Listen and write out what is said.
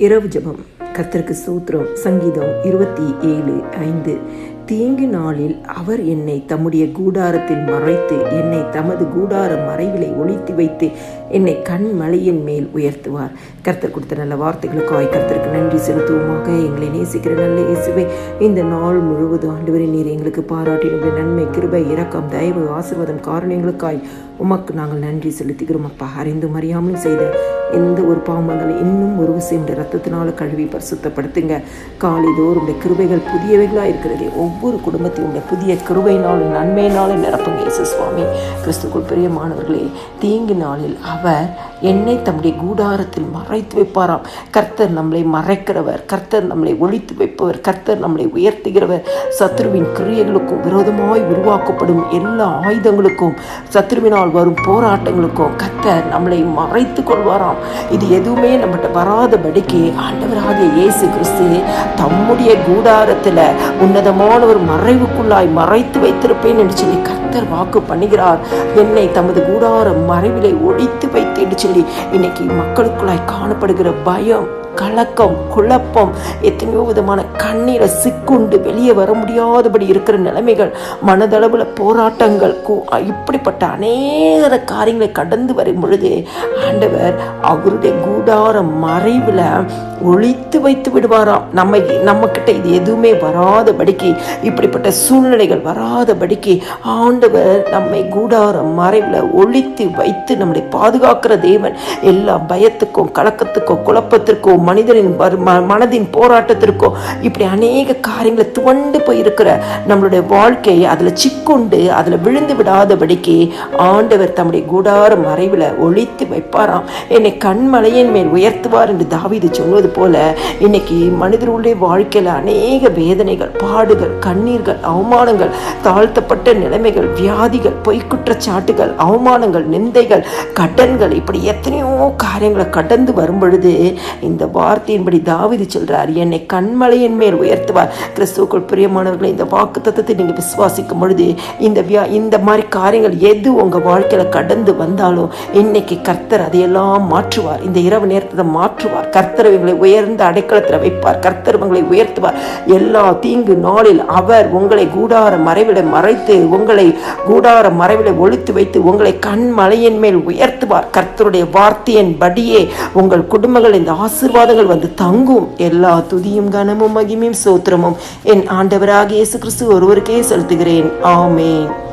இரவு ஜபம் கத்திற்கு சூத்திரம் சங்கீதம் இருபத்தி ஏழு ஐந்து. தீங்கு நாளில் அவர் என்னை தம்முடைய கூடாரத்தில் மறைத்து என்னை தமது கூடார மறைவிலை ஒழித்து வைத்து என்னை கண் மலையின் மேல் உயர்த்துவார். கர்த்தர் கொடுத்த நல்ல வார்த்தைகளுக்காய் கர்த்தருக்கு நன்றி செலுத்துவோமாக. எங்களை நேசிக்கிற நல்ல இயேசுவை இந்த நாள் முழுவதும் ஆண்டவரே நீர் எங்களுக்கு பாராட்டினுடைய நன்மை கிருபை இரக்கம் தயவு ஆசிர்வாதம் காரணங்களுக்காய் உமக்கு நாங்கள் நன்றி செலுத்துகிறோம். அப்பா அறிந்தும் அறியாமல் செய்த எந்த ஒரு பாவம் இன்னும் ஒரு விஷயம் ரத்தத்தினால கழுவி பரிசுத்தப்படுத்துங்க. காலைதோறும் இந்த கிருபைகள் புதியவைகளாக இருக்கிறதே. ஒவ்வொரு குடும்பத்தையும் புதிய கிருபையினாலும் நன்மையினாலும் நிரப்புங்க. இயேசு சுவாமி கிறிஸ்துக்குள் பிரியமானவர்களே தீங்கு நாளில் அவர் என்னை தம்முடைய கூடாரத்தில் மறைத்து வைப்பாராம். கர்த்தர் நம்மளை மறைக்கிறவர் கர்த்தர் நம்மளை ஒழித்து வைப்பவர் கர்த்தர் நம்மளை உயர்த்துகிறவர். சத்ருவின் கிரியைகளுக்கும் விரோதமாய் உருவாக்கப்படும் எல்லா ஆயுதங்களுக்கும் சத்ருவினால் வரும் போராட்டங்களுக்கும் கர்த்தர் நம்மளை மறைத்து கொள்வாராம். இது எதுவுமே நம்மகிட்ட வராதபடிக்கு ஆண்டவராகிய இயேசு கிறிஸ்து தம்முடைய கூடாரத்தில் உன்னதமான ஒரு மறைவுக்குள்ளாய் மறைத்து வைத்திருப்பேன் என்று சொல்லி கர்த்தர் வாக்கு பண்ணுகிறார். என்னை தமது கூடார மறைவிலை ஒழித்து வைத்து சொல்லி இன்னைக்கு மக்களுக்குள்ளாய் காணப்படுகிற பயம். கலக்கம் குழப்பம் எத்தனையோ விதமான கண்ணீரை சிக்குண்டு வெளியே வர முடியாதபடி இருக்கிற நிலைமைகள் மனதளவில் போராட்டங்கள் இப்படிப்பட்ட அநேக காரியங்களை கடந்து வரும் பொழுது ஆண்டவர் அவருடைய கூடார மறைவில் ஒழித்து வைத்து விடுவாராம். நம்ம நம்ம கிட்ட இது எதுவுமே வராதபடிக்கு இப்படிப்பட்ட சூழ்நிலைகள் வராதபடிக்கு ஆண்டவர் நம்மை கூடார மறைவில் ஒழித்து வைத்து நம்மளை பாதுகாக்கிற தேவன். எல்லா பயத்துக்கும் கலக்கத்துக்கும் குழப்பத்திற்கும் மனிதனின் ம- மனதின் போராட்டத்திற்கோ இப்படி அநேக காரியங்களை துவண்டு போயிருக்கிற நம்மளுடைய வாழ்க்கையை அதில் சிக்குண்டு அதில் விழுந்து விடாதபடிக்கு ஆண்டவர் தம்முடைய கூடார மறைவில் ஒழித்து வைப்பாராம். என்னை கண்மலையின் மேல் உயர்த்துவார் என்று தாவிது சொன்னது போல இன்னைக்கு மனிதர்களுடைய வாழ்க்கையில் அநேக வேதனைகள் பாடுகள் கண்ணீர்கள் அவமானங்கள் தாழ்த்தப்பட்ட நிலைமைகள் வியாதிகள் பொய்க்குற்றச்சாட்டுகள் அவமானங்கள் நிந்தைகள் கடன்கள் இப்படி எத்தனையோ காரியங்களை கடந்து வரும் பொழுது இந்த வார்த்தையின்படி தாவிதி சொல்கிறார் என்னை கண்மலையின் மேல் உயர்த்துவார். கிறிஸ்துவுக்குள் பிரியமானவர்களை இந்த வாக்கு தத்துவத்தை நீங்கள் விசுவாசிக்கும் பொழுது இந்த வியா இந்த மாதிரி காரியங்கள் எது உங்கள் வாழ்க்கையில் கடந்து வந்தாலும் இன்னைக்கு கர்த்தர் அதையெல்லாம் மாற்றுவார். இந்த இரவு நேரத்தை மாற்றுவார். கர்த்தர் இவங்களை உயர்ந்த அடைக்கலத்தில் வைப்பார். கர்த்தர் உங்களை உயர்த்துவார். எல்லா தீங்கு நாளில் அவர் உங்களை கூடார மறைவிட மறைத்து உங்களை கூடார மறைவிட ஒழித்து வைத்து உங்களை கண் மலையின் மேல் உயர்த்துவார். கர்த்தருடைய வார்த்தை படியே உங்கள் குடும்பங்கள் இந்த ஆசீர்வாதங்கள் வந்து தங்கும். எல்லா துதியும் கனமும் மகிமையும் சோத்திரமும் என் ஆண்டவராக இயேசு கிறிஸ்து ஒருவருக்கே செலுத்துகிறேன். ஆமேன்.